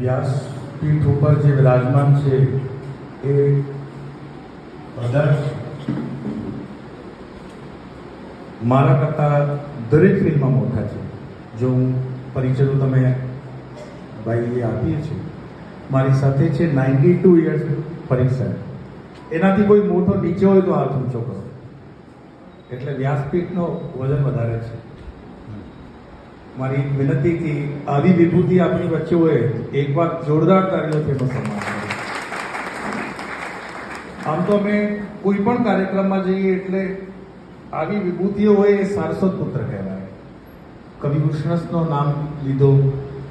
વ્યાસપીઠ ઉપર જે વિરાજમાન છે, એ બધા મારા કરતાં દરેક ફિલ્મમાં મોટા છે. જો હું પરિચય તમે ભાઈએ આપીએ છીએ. મારી સાથે છે નાઇન્ટી ટુ ઇયર્સ પરીક્ષા એનાથી કોઈ મોટો નીચે હોય તો હાથ ઊંચો કરો. એટલે વ્યાસપીઠનો વજન વધારે છે. મારી વિનંતીથી આવી વિભૂતિ આપણી વચ્ચે હોય, એકવાર જોરદાર તાળીઓથી કરો. આમ તો અમે કોઈ પણ કાર્યક્રમમાં જઈએ એટલે આવી વિભૂતિઓ હોય એ સારસ્વત પુત્ર કહેવાય. કવિ કૃષ્ણસનો નામ લીધો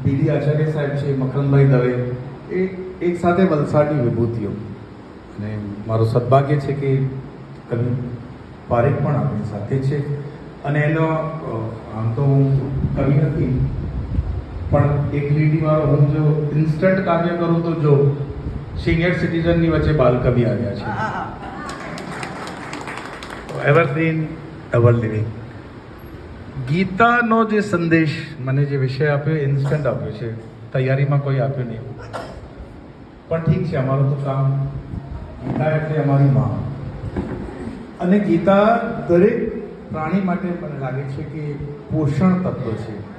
બીડી આચાર્ય સાહેબ છે, મખનભાઈ દવે, એ એક સાથે વલસાડની વિભૂતિઓ. અને મારું સદભાગ્ય છે કે કવિ પારેખ પણ આપણી સાથે છે. અને એનો આમ તો હું કવિ નથી પણ એક લીટીવાળો હું જો ઇન્સ્ટન્ટ કાર્ય કરું તો જો સિનિયર સિટીઝનની વચ્ચે બાલકવિ આવ્યા છે. એવરગ્રીન એવર લિવિંગ ગીતાનો જે સંદેશ મને જે વિષય આપ્યો ઇન્સ્ટન્ટ આપ્યો છે તૈયારીમાં કોઈ આપ્યો નહીં. પણ ઠીક છે અમારું તો કામ ગીતા એટલે અમારી મા. અને ગીતા દરેક પ્રાણી માટે મને લાગે છે કે પોષણ તત્વ છે.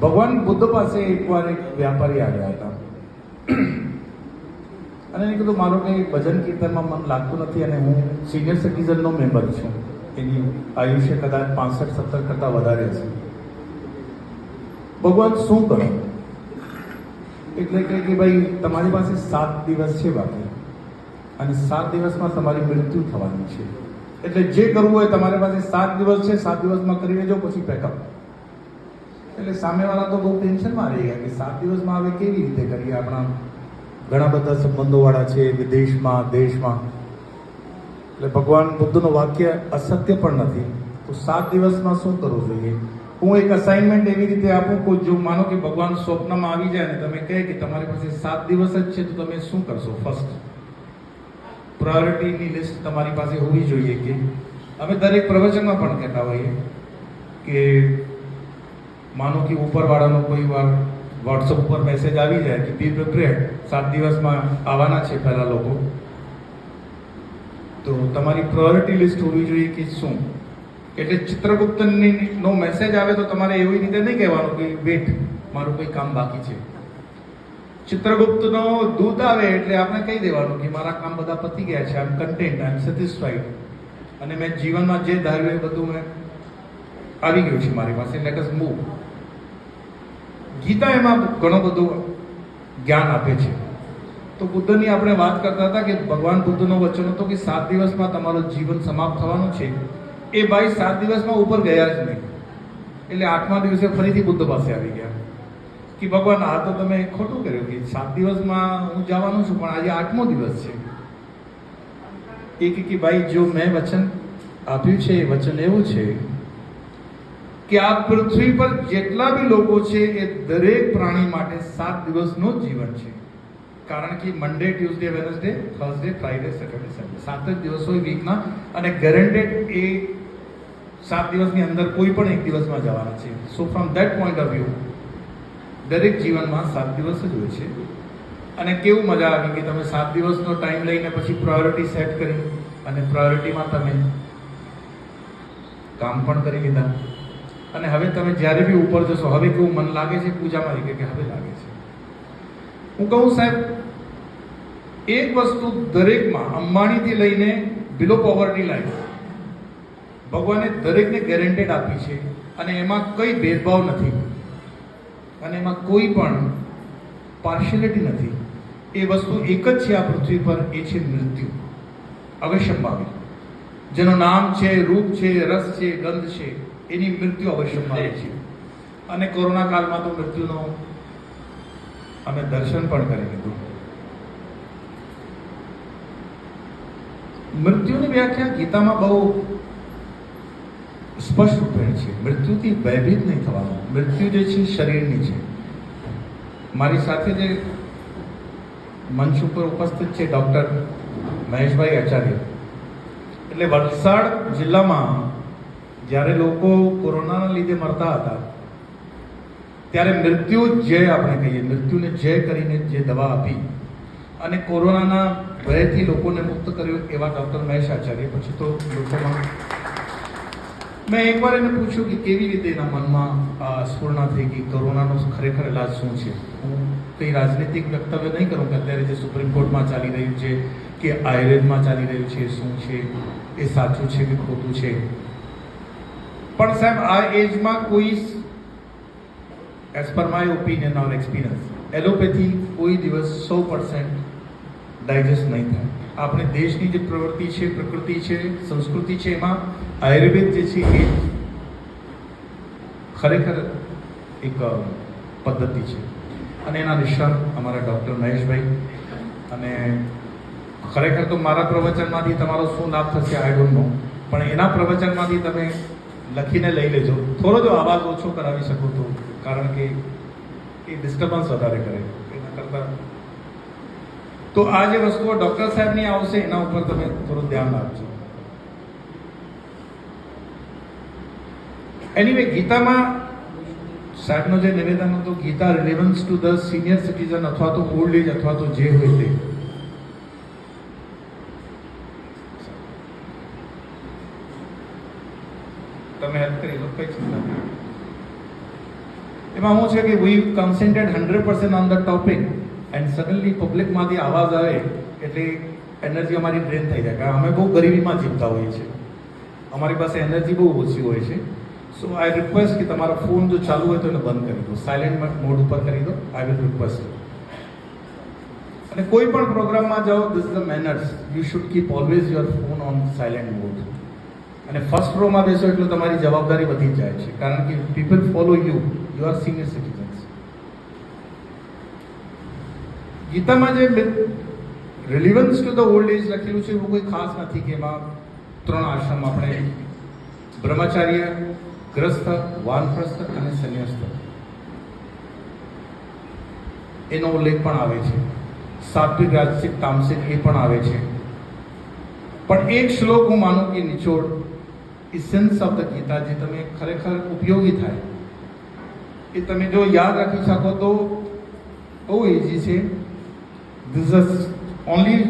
ભગવાન બુદ્ધ પાસે એકવાર એક વ્યાપારી આવ્યા હતા. અને એને કીધું, મારું કંઈ ભજન કીર્તનમાં મન લાગતું નથી અને હું સિનિયર સિટીઝનનો મેમ્બર છું. એની આયુષ્ય કદાચ પાસઠ, સત્તર કરતાં વધારે છે. ભગવાન શું કરો? એટલે કે, ભાઈ, તમારી પાસે સાત દિવસ છે બાકી. અને સાત દિવસમાં તમારી મૃત્યુ થવાની છે. એટલે જે કરવું હોય તમારી પાસે સાત દિવસ છે, સાત દિવસમાં કરી લેજો, પછી પેકઅપ એટલે સામેવાળા તો બહુ ટેન્શનમાં રહી ગયા કે સાત દિવસમાં હવે કેવી રીતે કરીએ આપણા ઘણા બધા સંબંધોવાળા છે, વિદેશમાં, દેશમાં. એટલે ભગવાન બુદ્ધનું વાક્ય અસત્ય પણ નથી. તો સાત દિવસમાં શું કરવું જોઈએ? હું એક અસાઇનમેન્ટ એવી રીતે આપું કે જો માનો કે ભગવાન સ્વપ્નમાં આવી જાય ને તમે કહે કે તમારી પાસે સાત દિવસ જ છે, તો તમે શું કરશો? ફર્સ્ટ પ્રાયોરિટીની લિસ્ટ તમારી પાસે હોવી જોઈએ કે અમે દરેક પ્રવચનમાં પણ કહેતા હોઈએ કે માનો કે ઉપરવાળાનો કોઈ વાર વોટ્સઅપ ઉપર મેસેજ આવી જાય કે બી પ્રિપેર સાત દિવસમાં આવવાના છે પહેલાં લોકો. તો તમારી પ્રાયોરિટી લિસ્ટ હોવી જોઈએ કે શું? એટલે ચિત્રગુપ્તની નો મેસેજ આવે તો તમારે એવી રીતે નહીં કહેવાનું કે વેટ મારું કોઈ કામ બાકી છે. ચિત્રગુપ્તનો દૂત આવે એટલે આપણે કહી દેવાનું કે મારા કામ બધા પતી ગયા છે આઈ એમ કન્ટેન્ટ આઈ એમ સેટિસ્ફાઈડ અને મેં જીવનમાં જે ધાર્યું એ બધું મેં આવી ગયું છે મારી પાસે લેટ અસ મૂવ ગીતા એમાં ઘણું બધું જ્ઞાન આપે છે. તો બુદ્ધની આપણે વાત કરતા હતા કે ભગવાન બુદ્ધનો વચન હતો કે સાત દિવસમાં તમારું જીવન સમાપ્ત થવાનું છે. એ ભાઈ સાત દિવસમાં ઉપર ગયા જ નહીં. એટલે આઠમા દિવસે ફરીથી બુદ્ધ પાસે આવી ગયા. કે ભગવાન આ તો તમે ખોટું કર્યું કે સાત દિવસમાં હું જવાનું છું, પણ આજે આઠમો દિવસ છે. એ કે ભાઈ, જો મેં વચન આપ્યું છે, એ વચન એવું છે કે આ પૃથ્વી પર જેટલા બી લોકો છે, એ દરેક પ્રાણી માટે સાત દિવસનું જીવન છે. કારણ કે Monday Tuesday Wednesday Thursday Friday Saturday Sunday સાત જ દિવસ હોય વીકના અને ગેરંટેડ એ સાત દિવસની અંદર કોઈ પણ એક દિવસમાં જવાના છે. So from that point of view દરેક જીવનમાં સાત દિવસ જ હોય છે. અને કેવું મજા આવી કે તમે સાત દિવસનો ટાઈમ લઈને પછી પ્રાયોરિટી સેટ કરી અને પ્રાયોરિટીમાં તમે કામ પણ કરી લીધા. અને હવે તમે જ્યારે બી ઉપર જશો, હવે કેવું મન લાગે છે? પૂજામાં કે હવે લાગે છે. હું કહું સાહેબ, એક વસ્તુ દરેકમાં અંબાણીથી લઈને બિલો પોવર્ટી લાઈન ભગવાને દરેકને ગેરંટેડ આપી છે અને એમાં કઈ ભેદભાવ નથી. અને એમાં કોઈ પણ પાર્શિયલિટી નથી. એ વસ્તુ એક જ છે આ પૃથ્વી પર, એ છે મૃત્યુ. અવશ્યંભાવી જેનું નામ છે, રૂપ છે, રસ છે, ગંધ છે, એની મૃત્યુ અવશ્યંભાવી છે અને કોરોના કાળમાં તો મૃત્યુનો અમે દર્શન પણ કરી લીધું. મૃત્યુની વ્યાખ્યા ગીતામાં બહુ સ્પષ્ટ રૂપે છે, મૃત્યુથી ભયભીત નહીં થવાનું. મૃત્યુ જે છે, શરીરની છે. મારી સાથે જે મંચ ઉપર ઉપસ્થિત છે ડૉક્ટર મહેશભાઈ આચાર્ય. એટલે વલસાડ જિલ્લામાં જ્યારે લોકો કોરોનાના લીધે મરતા હતા, ત્યારે મૃત્યુ જય આપણે કહીએ. મૃત્યુને જય કરીને જે દવા આપી અને કોરોનાના ભયથી લોકોને મુક્ત કર્યો એવા ડૉક્ટર મહેશ આચાર્ય. પછી તો લોકોમાં મેં એકવાર એને પૂછ્યું કે કેવી રીતે એના મનમાં સ્ફૂર્ણા થઈ ગઈ, કોરોનાનો ખરેખર ઇલાજ શું છે? હું કંઈ રાજનીતિક વક્તવ્ય નહીં કરું કે અત્યારે જે સુપ્રીમ કોર્ટમાં ચાલી રહ્યું છે, કે આયુર્વેદમાં ચાલી રહ્યું છે, શું છે, એ સાચું છે કે ખોટું છે? પણ સાહેબ, આ એજમાં કોઈ as per my opinion or experience allopathy કોઈ દિવસ સો પર્સન્ટ ડાયજેસ્ટ નહીં થાય. આપણે દેશની જે પ્રવૃત્તિ છે, પ્રકૃતિ છે, સંસ્કૃતિ છે, એમાં આયુર્વેદ જે છે એ ખરેખર એક પદ્ધતિ છે. અને એના નિષ્ણાત અમારા ડૉક્ટર મહેશભાઈ. અને ખરેખર તો મારા પ્રવચનમાંથી તમારો શું લાભ થશે આઈ ડોન્ટ નો પણ એના પ્રવચનમાંથી તમે લખીને લઈ લેજો. થોડો જો અવાજ ઓછો કરાવી શકો તો, કારણ કે એ ડિસ્ટર્બન્સ વધારે કરે. એના કરતાં તો આ જે વસ્તુઓ ડૉક્ટર સાહેબની આવશે, એના ઉપર તમે થોડું ધ્યાન આપજો એનીવે ગીતામાં સાહેબનો જે નિવેદન હતું, Gita relevance to the senior citizen અથવા તો ઓલ્ડ એજ અથવા તો જે હોય તે. તમે હેલ્પ કરી લો, કઈ ચિંતા એમાં હું છે કે we concentrate hundred percent on the topic and suddenly પબ્લિકમાંથી આવાજ આવે એટલે એનર્જી અમારી ડ્રેન થઈ જાય. કારણ અમે બહુ ગરીબીમાં જીવતા હોઈએ છીએ. અમારી પાસે એનર્જી બહુ ઓછી હોય છે. સો આઈ રિક્વેસ્ટ કે તમારો ફોન જો ચાલુ હોય તો એને બંધ કરી દો. સાયલેન્ટ મોડ ઉપર કરી દો. આઈ વિલ રિક્વેસ્ટ અને કોઈ પણ પ્રોગ્રામમાં જાઓ this the manners you should keep always your phone on silent mode અને ફર્સ્ટ રોમાં બેસો એટલે તમારી જવાબદારી વધી જાય છે. કારણ કે people follow you you are senior citizens ગીતામાં જે relevance to the old age લખેલું છે, એવું કોઈ ખાસ નથી કે એમાં ત્રણ આશ્રમ આપણે બ્રહ્મચાર્ય, ગ્રસ્થ, વાનપ્રસ્થ અને સંન્યસ્ત. એનો ઉલ્લેખ પણ આવે છે. સાત્વિક, રાજસિક, તામસિક એ પણ આવે છે. પણ એક શ્લોક હું માનું કે નિચોડ ઇસેન્સ ઓફ ધ ગીતા જે તમે ખરેખર ઉપયોગી થાય. એ તમે જો યાદ રાખી શકો તો બહુ ઇઝી છે. This the only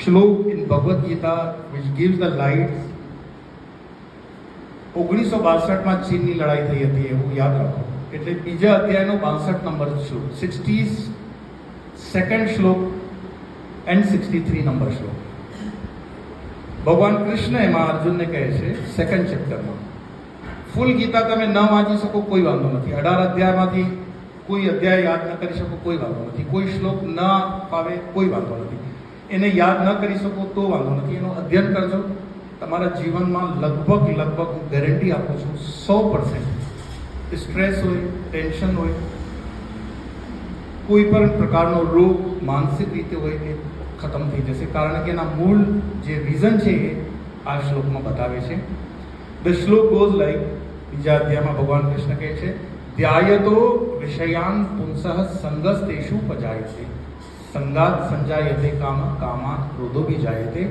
shloka in Bhagavad Gita which gives the light ઓગણીસો બાસઠમાં ચીનની લડાઈ થઈ હતી એવું યાદ રાખો. એટલે બીજા અધ્યાયનો બાસઠ નંબર શ્લોક sixty second shloka and sixty three number shloka. ભગવાન કૃષ્ણ એમાં અર્જુનને કહે છે સેકન્ડ ચેપ્ટરમાં ફૂલ ગીતા તમે ન વાંચી શકો, કોઈ વાંધો નથી. અઢાર અધ્યાયમાંથી કોઈ અધ્યાય યાદ ન કરી શકો, કોઈ વાંધો નથી. કોઈ શ્લોક ન ફાવે, કોઈ વાંધો નથી. એને યાદ ન કરી શકો, તો વાંધો નથી. એનું અધ્યયન કરજો. તમારા જીવનમાં લગભગ લગભગ હું ગેરંટી આપું છું, સો પર્સન્ટ સ્ટ્રેસ હોય ટેન્શન હોય, કોઈ પણ પ્રકારનો રોગ માનસિક રીતે હોય એ ખતમ થઈ જશે. કારણ કે એના મૂળ જે રીઝન છે એ આ શ્લોકમાં બતાવે છે. ધ શ્લોક ગોઝ લાઈક બીજા અધ્યાયમાં ભગવાન કૃષ્ણ કહે છે ધ્યાયતો વિષયાન પુંસઃ સંગસ્તેશુ તેષુ પજાયતે સંગાત સંજાયતે કામ કામાત ક્રોધો બી જાયતે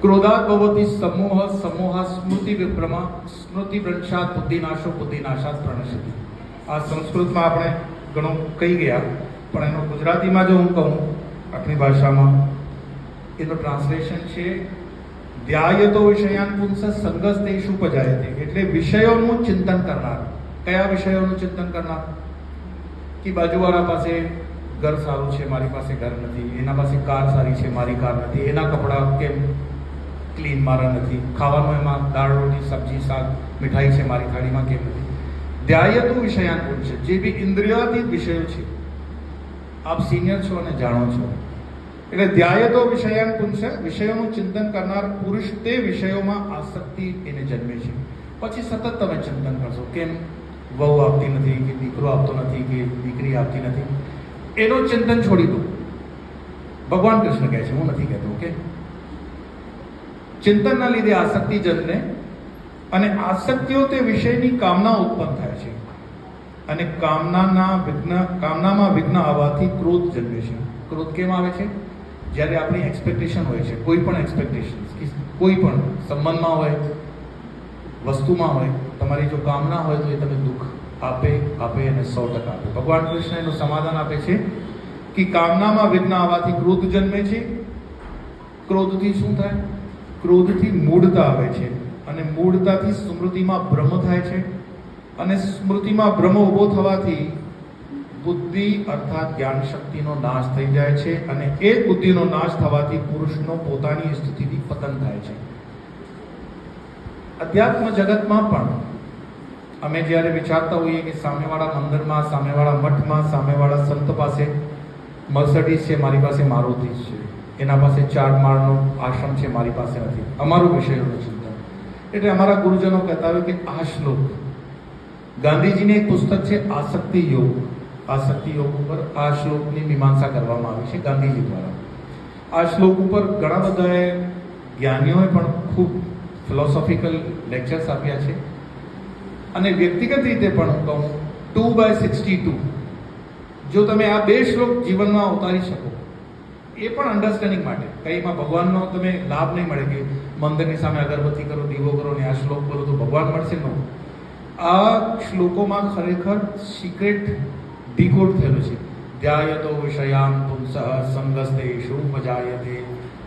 ક્રોધાત ભવતી સમોહ સમોહ સ્મૃતિ વિભ્રમા સ્મૃતિ ભ્રંશાત બુદ્ધિનાશો બુદ્ધિનાશાત પ્રણશતિ આ સંસ્કૃતમાં આપણે ઘણું કહી ગયા, પણ એનો ગુજરાતીમાં જો હું કહું આપણી ભાષામાં, એનું ટ્રાન્સલેશન છે ધ્યાયતો વિષયાન પુંસ સંગસ તેષુ પજાયતે એટલે વિષયોનું ચિંતન કરનાર કયા વિષયોનું ચિંતન કરનાર? કે બાજુવાળા પાસે ઘર સારું છે, મારી પાસે ઘર નથી. એના પાસે કાર સારી છે, મારી કાર નથી. એના કપડાં કેમ ક્લીન મારા નથી? ખાવાનું એમાં દાળ, રોટી, સબ્જી, શાક, મીઠાઈ છે, મારી થાળીમાં કેમ નથી? ધ્યાયતું વિષયાન છે, જે બી ઇન્દ્રિયાતીત વિષયો છે. આપ સિનિયર છો અને જાણો છો. એટલે ધ્યાયતો વિષયાન છે, વિષયોનું ચિંતન કરનાર પુરુષ તે વિષયોમાં આસક્તિ એને જન્મે છે. પછી સતત તમે ચિંતન કરશો, કેમ? વહુ આપતી નથી કે દીકરો આપતો નથી કે દીકરી આપતી નથી. એનું ચિંતન છોડી દો. ભગવાન કૃષ્ણ કહે છે, હું નથી કહેતો, ઓકે? ચિંતનના લીધે આસક્તિ જન્મે અને આસક્તિઓ તે વિષયની કામના ઉત્પન્ન થાય છે. અને કામનાના વિઘ્ન, કામનામાં વિઘ્ન આવવાથી ક્રોધ જન્મે છે. ક્રોધ કેમ આવે છે? જ્યારે આપણી એક્સપેક્ટેશન હોય છે, કોઈ પણ એક્સપેક્ટેશન કોઈ પણ સંબંધમાં હોય, વસ્તુમાં હોય તમારી જો કામના હોય તો એ તમે દુઃખ આપે આપે અને સો ટકા આપે. ભગવાન કૃષ્ણ એનું સમાધાન આપે છે કે કામનામાં વિઘ્ન આવવાથી ક્રોધ જન્મે છે. ક્રોધથી શું થાય? ક્રોધથી મૂળતા આવે છે અને મૂળતાથી સ્મૃતિમાં ભ્રમ થાય છે. અને સ્મૃતિમાં ભ્રમ ઊભો થવાથી બુદ્ધિ અર્થાત જ્ઞાન શક્તિનો નાશ થઈ જાય છે અને એ બુદ્ધિનો નાશ થવાથી પુરુષનો પોતાની સ્થિતિથી પતન થાય છે. અધ્યાત્મ જગતમાં પણ અમે જ્યારે વિચારતા હોઈએ કે સામેવાળા મંદિરમાં, સામેવાળા મઠમાં, સામેવાળા સંત પાસે મર્સડીઝ છે, મારી પાસે મારુતિ છે. એના પાસે ચાર માળનો આશ્રમ છે, મારી પાસે નથી. અમારું વિષયોનું ચિંતન. એટલે અમારા ગુરુજનો કહેતા હોય કે આ શ્લોક. ગાંધીજીની એક પુસ્તક છે આસક્તિ યોગ. આસક્તિ યોગ ઉપર આ શ્લોકની મીમાંસા કરવામાં આવી છે ગાંધીજી દ્વારા. આ શ્લોક ઉપર ઘણા બધાએ જ્ઞાનીઓએ પણ ખૂબ ફિલોસોફિકલ લેક્ચર્સ આપ્યા છે. અને વ્યક્તિગત રીતે પણ કહું ટુ બાય સિક્સટી ટુ જો તમે આ બે શ્લોક જીવનમાં ઉતારી શકો, એ પણ અન્ડરસ્ટેન્ડિંગ માટે. કંઈ એમાં ભગવાનનો તમે લાભ નહીં મળે કે મંદિરની સામે અગરબત્તી કરો, દીવો કરો ને આ શ્લોક કરો તો ભગવાન મળશે નો. આ શ્લોકોમાં ખરેખર સિક્રેટ ડીકોડ થયેલું છે. ધ્યાયતો વિષયાન પુંસઃ શુભ જાયતે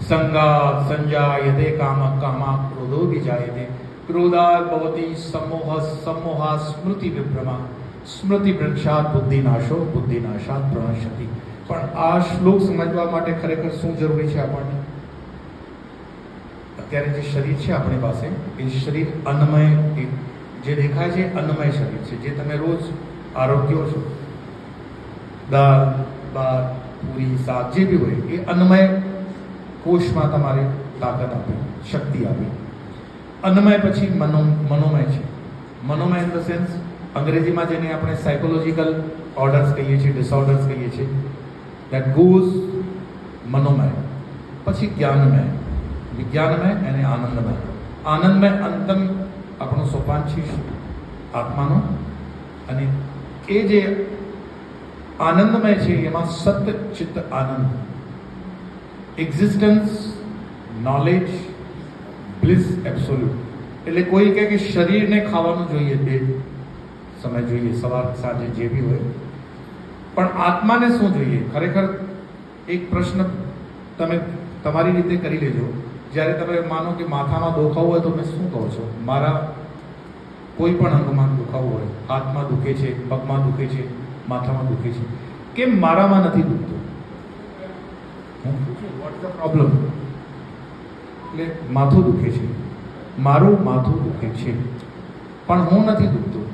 સંગાત સંજાયતે, કામ કામા ક્રોધો વિજાયતે. ક્રોધાત ભવતી સમોહ સમોહા સ્મૃતિ વિભ્રમા સ્મૃતિ ભ્રંશાત બુદ્ધિનાશો બુદ્ધિનાશાત પ્રણશ્યતિ પણ આ શ્લોક સમજવા માટે ખરેખર શું જરૂરી છે આપણને? અત્યારે જે શરીર છે આપણી પાસે, એ શરીર અન્નમય જે દેખાય છે અન્નમય શરીર છે, જે તમે રોજ આરોગ્યો છો. દાળ, ભાત, પૂરી, શાક જે બી હોય, એ અન્નમય કોષમાં તમારે તાકાત આપે, શક્તિ આપે. અન્નમય પછી મનો, મનોમય છે. મનોમય ઇન ધ સેન્સ અંગ્રેજીમાં જેને આપણે સાયકોલોજીકલ ઓર્ડર્સ કહીએ છીએ ડિસઓર્ડર્સ કહીએ છીએ દેટ ગોઝ મનોમય, પછી જ્ઞાનમય. વિજ્ઞાનમય અને આનંદમય. આનંદમય અંતમ આપણું સોપાન છે આત્માનો. અને એ જે આનંદમય છે, એમાં સત ચિત્ત આનંદ. એક્ઝિસ્ટન્સ નોલેજ બ્લિસ એબ્સોલ્યુટ એટલે કોઈ કહે કે શરીરને ખાવાનું જોઈએ બે સમય જોઈએ, સવાર, સાંજે જે બી હોય. પણ આત્માને શું જોઈએ? ખરેખર એક પ્રશ્ન તમે તમારી રીતે કરી લેજો. જ્યારે તમે માનો કે માથામાં દુખાવું હોય તો મેં શું કહો છો? મારા કોઈ પણ અંગમાં દુખાવું હોય, હાથમાં દુખે છે, પગમાં દુખે છે, માથામાં દુખે છે કેમ મારામાં નથી દુખતું? પૂછું ધ એટલે માથું દુખે છે. મારું માથું દુખે છે. પણ હું નથી દુખતો.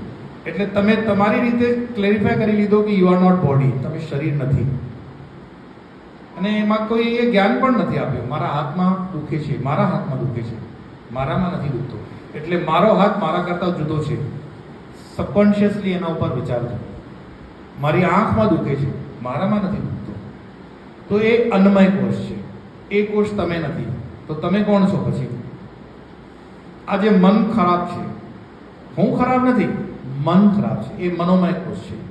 એટલે તમે તમારી રીતે ક્લેરિફાય કરી લીધો કે યુ આર નોટ બોડી તમે શરીર નથી. અને એમાં કોઈ એ જ્ઞાન પણ નથી આપ્યું. મારા હાથમાં દુખે છે. મારા હાથમાં દુખે છે. મારામાં નથી દુખતો. એટલે મારો હાથ મારા કરતાં જુદો છે. સબકોન્શિયસલી એના ઉપર વિચારજો મારી આંખમાં દુખે છે. મારામાં નથી દુખતો. તો એ અન્નમય કોષ છે. એ કોષ તમે નથી. તો તમે કોણ છો પછી? આ જે મન ખરાબ છે. હું ખરાબ નથી, મન ખરાબ છે. એ મનોમય કોષ છે.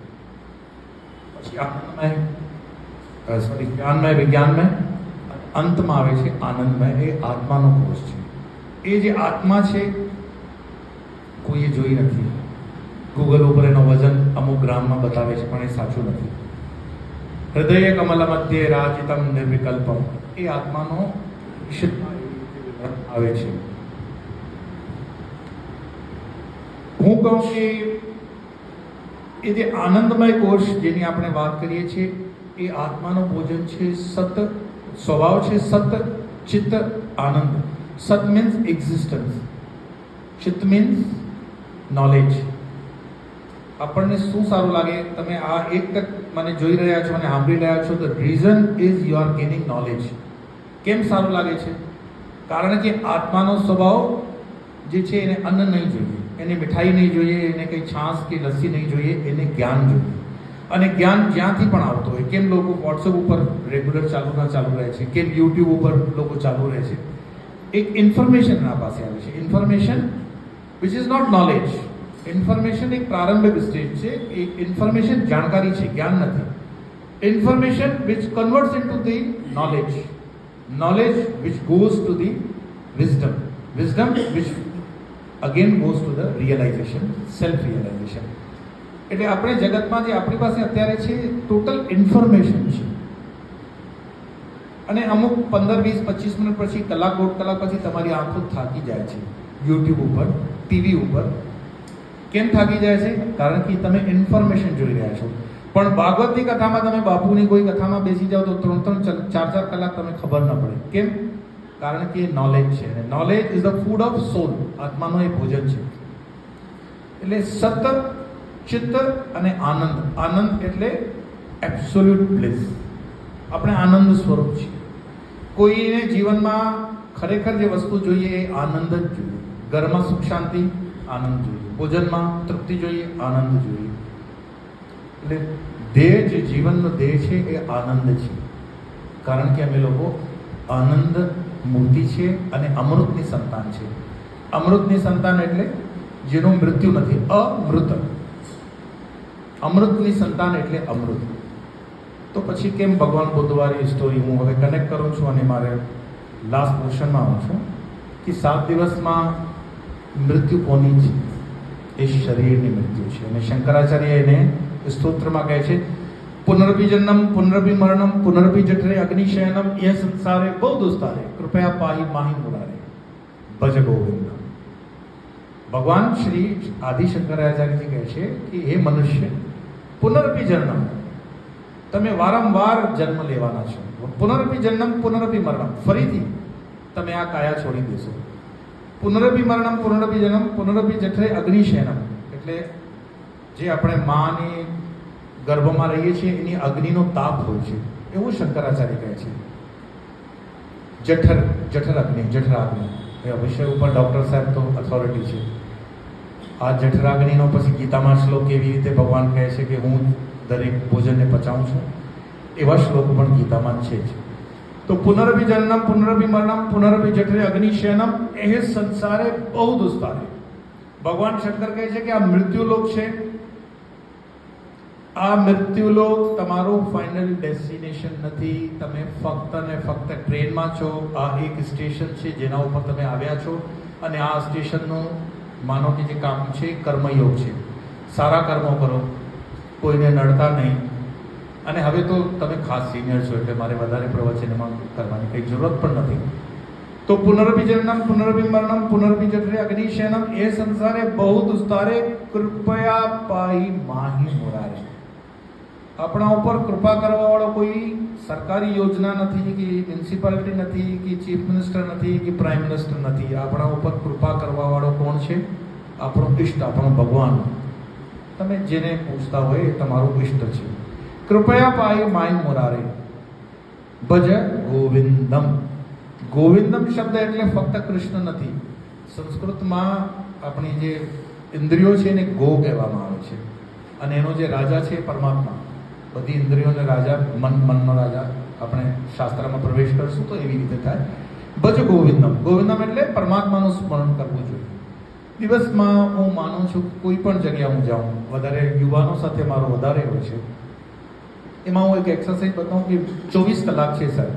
પછી આનંદમય સોરી જ્ઞાનમય, વિજ્ઞાનમય અંતમાં આવે છે આનંદમય. એ આત્માનો કોષ છે. એ જે આત્મા છે, કોઈએ જોઈ નથી. ગૂગલ ઉપર એનો વજન અમુક ગ્રામમાં બતાવે છે, પણ એ સાચું નથી. હૃદય કમલ મધ્ય રાજિતમ નિર્વિકલ્પમ. એ આત્માનો વિવરણ આવે છે. હું કહું કે એ જે આનંદમય કોષ જેની આપણે વાત કરીએ છીએ, એ આત્માનું ભોજન છે સત, સ્વભાવ છે સત, ચિત્ત, આનંદ. સત મીન્સ એક્ઝિસ્ટન્સ ચિત્ત મીન્સ નોલેજ આપણને શું સારું લાગે? તમે આ એક તક મને જોઈ રહ્યા છો અને સાંભળી રહ્યા છો the reason is you are gaining knowledge કેમ સારું લાગે છે? કારણ કે આત્માનો સ્વભાવ જે છે એને અન્ન નહીં જોઈએ, એને મીઠાઈ નહીં જોઈએ, એને કંઈ છાશ કે લસ્સી નહીં જોઈએ, એને જ્ઞાન જોઈએ. અને જ્ઞાન જ્યાંથી પણ આવતો હોય, કેમ લોકો વોટ્સઅપ ઉપર રેગ્યુલર ચાલુ ના ચાલુ રહે છે, કેમ યુટ્યુબ ઉપર લોકો ચાલુ રહે છે? એક ઇન્ફોર્મેશન એના પાસે આવે છે. Information which is not knowledge information એક પ્રારંભિક સ્ટેજ છે. એ ઇન્ફોર્મેશન જાણકારી છે, જ્ઞાન નથી. Information which converts to the knowledge knowledge which goes to the wisdom. Wisdom which, again, goes to the realization self realization એટલે આપણે જગતમાં જે આપણી પાસે અત્યારે છે ટોટલ ઇન્ફોર્મેશન છે. અને અમુક પંદર, વીસ, પચીસ મિનિટ પછી, કલાક, દોઢ કલાક પછી તમારી આંખો થાકી જાય છે. યુટ્યુબ ઉપર ટીવી ઉપર. કેમ થાકી જાય છે? કારણ કે તમે ઇન્ફોર્મેશન જોઈ રહ્યા છો. પણ ભાગવતની કથામાં તમે બાપુની કોઈ કથામાં બેસી જાઓ તો ત્રણ ત્રણ ચાર- ચાર કલાક તમે ખબર ન પડે. કેમ? કારણ કે નોલેજ છે knowledge is the food of soul આત્માનો એ ભોજન છે. એટલે સતત ચિત્ત અને આનંદ. આનંદ એટલે એબ્સોલ્યુટ પ્લેસ આપણે આનંદ સ્વરૂપ છીએ. કોઈને જીવનમાં ખરેખર જે વસ્તુ જોઈએ એ આનંદ જ જોઈએ. ઘરમાં સુખ શાંતિ આનંદ જોઈએ. ભોજનમાં તૃપ્તિ જોઈએ, આનંદ જોઈએ. એટલે ધ્યેય જે જીવનનો ધ્યેય છે એ આનંદ છે. કારણ કે અમે લોકો આનંદ મૂર્તિ છે અને અમૃતની સંતાન છે. અમૃતની સંતાન એટલે જેનું મૃત્યુ નથી, અમૃત. અમૃતની સંતાન એટલે અમૃત. તો પછી કેમ ભગવાન બુધવારી સ્ટોરી હું હવે કનેક્ટ કરું છું અને મારે લાસ્ટ પોર્શનમાં આવું છું કે સાત દિવસમાં મૃત્યુ કોની છે એ શરીરની મૃત્યુ છે. અને શંકરાચાર્ય એને સ્તોત્રમાં કહે છે પુનરભિ પુનર્વિમરણમ મરણમ અગ્નિશયનમ એ સંસારે બહુ દુસ્તારે, કૃપયા પાહી માહી મુરારે. ભજ ગોવિંદ. ભગવાન શ્રી આદિ શંકરાચાર્યજી કહે છે કે, હે મનુષ્ય પુનર્ભિજન્નમ તમે વારંવાર જન્મ લેવાના છો. પુનરભિ પુનર્વિમરણમ ફરીથી તમે આ કાયા છોડી દેશો. પુનર્વિમરણમ મરણમ પુનર્વિજઠરે અગ્નિશયનમ. એટલે જે આપણે માની ગર્ભમાં રહીએ છીએ, એની અગ્નિનો તાપ હોય છે. એવું શંકરાચાર્ય કહે છે. જઠર જઠર અગ્નિ જઠરાગ્નિ એ વિષય ઉપર ડૉક્ટર સાહેબ તો અથોરિટી છે. આ જઠરાગ્નિનો પછી ગીતામાં શ્લોક એવી રીતે ભગવાન કહે છે કે હું દરેક ભોજનને પચાવું છું. એવા શ્લોક પણ ગીતામાં છે જ. તો પુનરભિ પુનર્વિમરણમ પુનરભિ મરણમ પુનરભિ જઠરે અગ્નિશયનમ, એ સંસારે બહુ દુસ્તારે ભગવાન શંકર કહે છે કે આ મૃત્યુલોક છે. આ મૃત્યુલોક તમારું ફાઇનલ ડેસ્ટિનેશન નથી. તમે ફક્ત ને ફક્ત ટ્રેનમાં છો. આ એક સ્ટેશન છે જેના ઉપર તમે આવ્યા છો. અને આ સ્ટેશનનું માનો કે જે કામ છે, કર્મયોગ છે. સારા કર્મો કરો. કોઈને નડતા નહીં. અને હવે તો તમે ખાસ સિનિયર છો એટલે મારે વધારે પ્રવચન એમાં કરવાની કંઈ જરૂરત પણ નથી. તો પુનર્વિજનમ પુનર્વિમરણમ પુનર્વિજરે અગ્નિશયનમ. એ સંસારે બહુ દુસ્તારે કૃપયા પાહી માહી મુરારે. આપણા ઉપર કૃપા કરવા વાળો કોઈ સરકારી યોજના નથી, કે મ્યુનિસિપાલિટી નથી, કે ચીફ મિનિસ્ટર નથી, કે પ્રાઇમ મિનિસ્ટર નથી. આપણા ઉપર કૃપા કરવા વાળો કોણ છે? આપણો ઇષ્ટ આપણો ભગવાન. તમે જેને પૂછતા હોય એ તમારું ઇષ્ટ છે. કૃપયા પાય માય મોરારે. ભજ ગોવિંદમ. ગોવિંદમ શબ્દ એટલે ફક્ત કૃષ્ણ નથી. સંસ્કૃતમાં આપણી જે ઇન્દ્રિયો છે એને ગો કહેવામાં આવે છે. અને એનો જે રાજા છે પરમાત્મા. બધી ઇન્દ્રિયોને રાજા, મન મનનો રાજા આપણે શાસ્ત્રમાં પ્રવેશ કરશું તો એવી રીતે થાય. ભજ ગોવિંદમ. ગોવિંદમ એટલે પરમાત્માનું સ્મરણ કરવું જોઈએ. દિવસમાં હું માનું છું કોઈ પણ જગ્યા હું જાઉં, વધારે યુવાનો સાથે મારો વધારે હોય છે, એમાં હું એક એક્સરસાઇઝ બતાવું કે ચોવીસ કલાક છે સર.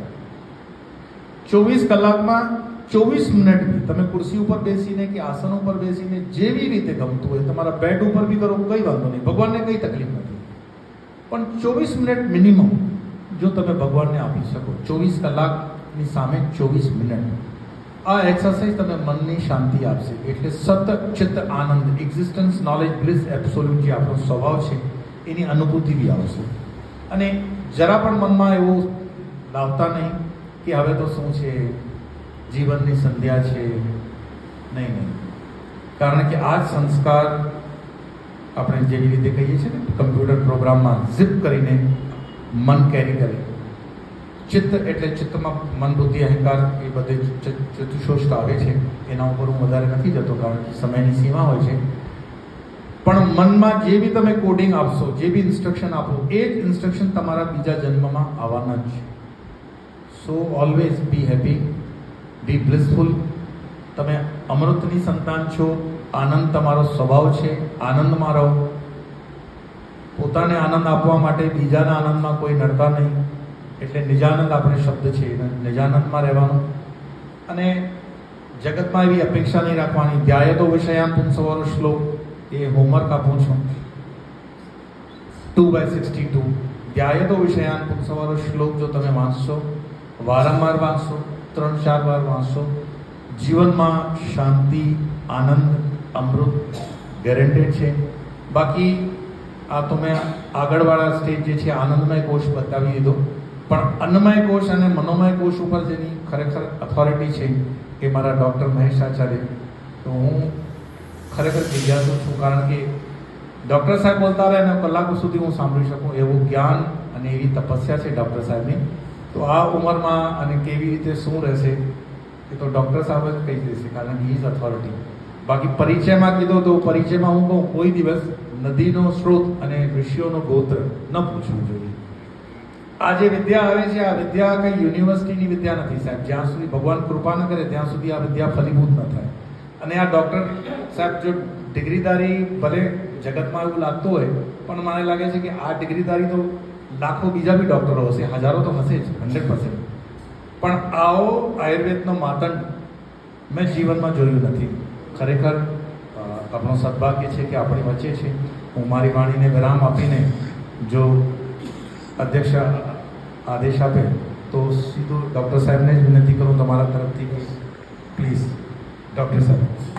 ચોવીસ કલાકમાં ચોવીસ મિનિટ બી. તમે ખુરશી ઉપર બેસીને કે આસન ઉપર બેસીને જેવી રીતે ગમતું હોય, તમારા બેડ ઉપર બી કરો, કંઈ વાંધો નહીં. ભગવાનને કંઈ તકલીફ નથી. પણ ચોવીસ મિનિટ મિનિમમ જો તમે ભગવાનને આપી શકો, ચોવીસ કલાકની સામે ચોવીસ મિનિટ. આ એક્સરસાઇઝ તમે મનની શાંતિ આપશે, એટલે સતત ચિત્ત આનંદ એક્ઝિસ્ટન્સ નોલેજ બ્લિસ એબ્સોલ્યુટ જે આપણો સ્વભાવ છે, એની અનુભૂતિ બી આવશે. અને જરા પણ મનમાં એવું લાવતા નહીં કે હવે તો શું છે, જીવનની સંધ્યા છે, નહીં નહીં. કારણ કે આ સંસ્કાર આપણે જેવી રીતે કહીએ છીએ ને કમ્પ્યુટર પ્રોગ્રામમાં ઝીપ કરીને મન કેરી કરે. ચિત્ત એટલે ચિત્તમાં મન બુદ્ધિ, અહંકાર એ બધે ચતુષોષ્ટ આવે છે. એના ઉપર હું વધારે નથી જતો કારણ કે સમયની સીમા હોય છે. પણ મનમાં જે બી તમે કોડિંગ આપશો, જે બી ઇન્સ્ટ્રક્શન આપો, એ જ ઇન્સ્ટ્રક્શન તમારા બીજા જન્મમાં આવવાના જ છે. સો ઓલવેઝ બી હેપી બી બ્લિસફુલ તમે અમૃતની સંતાન છો આનંદ તમારો સ્વભાવ છે, આનંદમાં રહો. પોતાને આનંદ આપવા માટે બીજાના આનંદમાં કોઈ નડતા નહીં. એટલે નિજાનંદ આપણે શબ્દ છે, નિજાનંદમાં રહેવાનું. અને જગતમાં એવી અપેક્ષા નહીં રાખવાની. ધ્યાય તો વિષયાંત સવારો શ્લોક. એ હોમવર્ક આપું છું. ટુ બાય સિક્સટી ટુ ધ્યાયતો વિષયાન પુંસવાળો શ્લોક જો તમે વાંચશો. વારંવાર વાંચશો. ત્રણ ચાર વાર વાંચશો. જીવનમાં શાંતિ, આનંદ અમૃત ગેરંટેડ છે. બાકી આ તો મેં આગળવાળા સ્ટેજ જે છે, આનંદમય કોષ બતાવી દીધો. પણ અન્નમય કોષ અને મનોમય કોષ ઉપર જેની ખરેખર અથોરિટી છે એ મારા ડૉક્ટર મહેશ આચાર્ય. તો હું ખરેખર જિજ્ઞાસુ છું, કારણ કે ડૉક્ટર સાહેબ બોલતા રહે અને કલાકો સુધી હું સાંભળી શકું એવું જ્ઞાન અને એવી તપસ્યા છે ડૉક્ટર સાહેબની. તો આ ઉંમરમાં અને કેવી રીતે શું રહેશે એ તો ડૉક્ટર સાહેબ જ કહી દેશે, કારણ કે ઇઝ ઓથોરિટી બાકી પરિચયમાં કીધો તો પરિચયમાં હું કહું, કોઈ દિવસ નદીનો સ્ત્રોત અને ઋષિઓનો ગોત્ર ન પૂછવું જોઈએ. આ જે વિદ્યા આવે છે, આ વિદ્યા કઈ યુનિવર્સિટીની વિદ્યા નથી સાહેબ. જ્યાં સુધી ભગવાન કૃપા ન કરે, ત્યાં સુધી આ વિદ્યા ફલીભૂત ન થાય. અને આ ડૉક્ટર સાહેબ જો ડિગ્રીદારી ભલે જગતમાં એવું લાગતું હોય, પણ મને લાગે છે કે આ ડિગ્રીદારી તો લાખો બીજા બી ડૉક્ટરો હશે, હજારો તો હશે જ હંડ્રેડ પર્સન્ટ પણ આવો આયુર્વેદનો માતંડ મેં જીવનમાં જોયું નથી. ખરેખર આપણો સદભાગ્ય છે કે આપણી વચ્ચે છે. હું મારી વાણીને વિરામ આપીને જો અધ્યક્ષ આદેશ આપે, તો સીધો ડૉક્ટર સાહેબને જ વિનંતી કરું તમારા તરફથી પ્લીઝ, ડૉક્ટર સાહેબ.